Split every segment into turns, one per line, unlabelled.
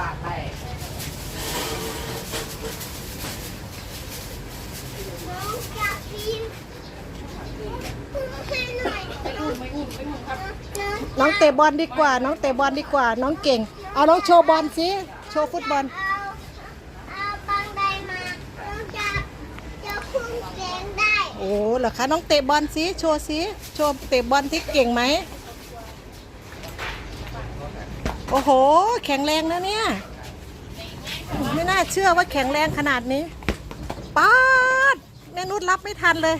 บาทไป
น้องอย
ไม่อุ่นน้อ
ง
เตะบอลดีกว่า น้องเตะบอลดีกว่า น้องเก่ง เอาน้องโชว์บอลสิโชว์ฟุตบอล
เอาเอาบังไดมาน้องจะจะพุ่งเสียงได้
โอ้เหรอคะน้องเตะบอลสิโชว์สิโชว์เตะบอลที่เก่งไหมโอ้โห แข็งแรงนะเนี่ย ไม่น่าเชื่อว่าแข็งแรงขนาดนี้ป๊าดแม่นุชรับไม่ทันเลย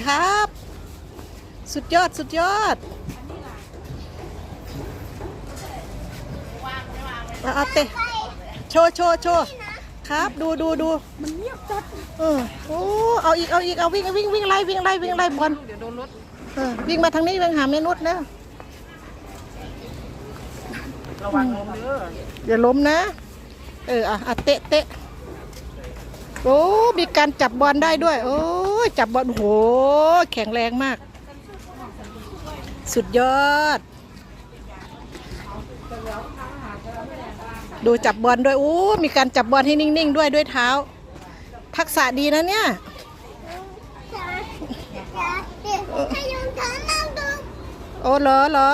ครับ สุดยอดสุดยอดเอาเอาเตะโชว์โชว์โชว์ครับดูดูดูมันเงียบจัดเออโอ้เอาอีกเอาอีกเอาวิ่งวิ่งวิ่งไล่วิ่งไล่วิ่งไล่บอล
เดี๋ยวโดนรถ
เออวิ่งมาทางนี้วิ่งหาเมนุษนะ
ระวังลมเด้อ
อย่าล้มนะ เอออะอะเตะเตะโอ้มีการจับบอลได้ด้วย โอ้ยจับบอลโอ้โห แข็งแรงมาก สุดยอด ดูจับบอลด้วยโอ้มีการจับบอลให้นิ่งๆ ด้วยด้วยเท้า ทักษะดีนะเนี่ย
จะจะเด็กให้ยงท้านั่งดู
โอ้เหรอเหรอ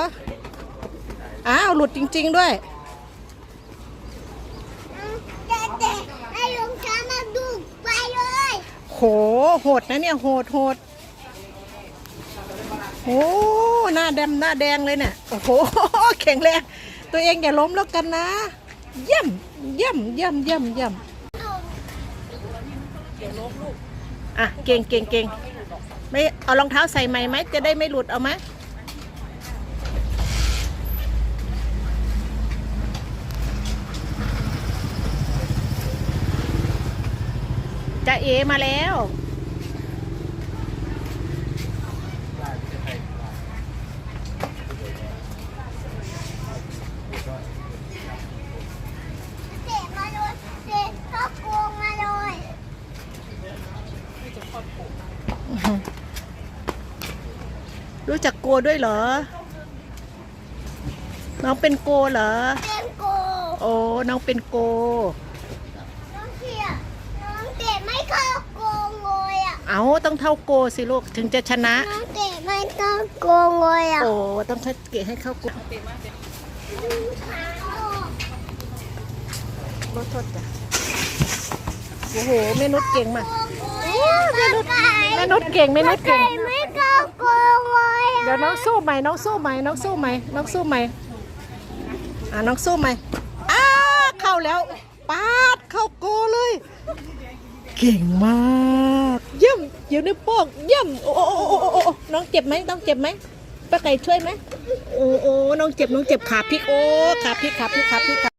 อ้าว หลุดจริง ๆ ด้วย
จะเด็กให้ยงท้านั่งดูไปเลย
โห โหดนะเนี่ย โหดโหดโอ้หน้าแดงหน้าแดงเลยเนี่ย โอ้โห แข็งแรง ตัวเองอย่าล้มแล้วกันนะ เยี่ยม เยี่ยม เยี่ยม เยี่ยม เยี่ยมอะ เก่งเก่งเก่งไม่ เอารองเท้าใส่ใหม่ไหม จะได้ไม่หลุดเอาไหม จะเอมาแล้ว
เด็กมาเลยเด็กก็โกงมาเลย
รู้จักโกด้วยเหรอ น้องเป็นโกเหรอ
เป็นโก
โอ้ น้องเป็นโก
น้องเขียน้องเด็กไม่เข้าโกง เลยอะ
เอาต้องเท่าโกสิลูกถึงจะชนะ
น้องเด็กไม่เข้าโกงเลยอะ
โอ้ต้องเกะให้เข้าโกรถโทษจ้ะโอ้โหแม่นุชเก่งมาก
แม่นุช
แม่นุชเก่งแม่นุชเก่ง
ไม่เข้าโกงเลยอะ
เดี๋ยวน้องสู้ใหม่น้องสู้ใหม่น้องสู้ใหม่น้องสู้ใหม่อะน้องสู้ใหม่อ้าเข้าแล้วปาดเข้าโกเลย เก่งมาก อยู่ในวโป้งเยี่ยมโอ้โอ้โอ้โอ้โอ้น้องเจ็บไหมน้องเจ็บไหมป้าไก่ช่วยไหมโอ้โอ้น้องเจ็บน้องเจ็บขาพลิกโอ้ขาพลิกขาพลิกขาพลิกขา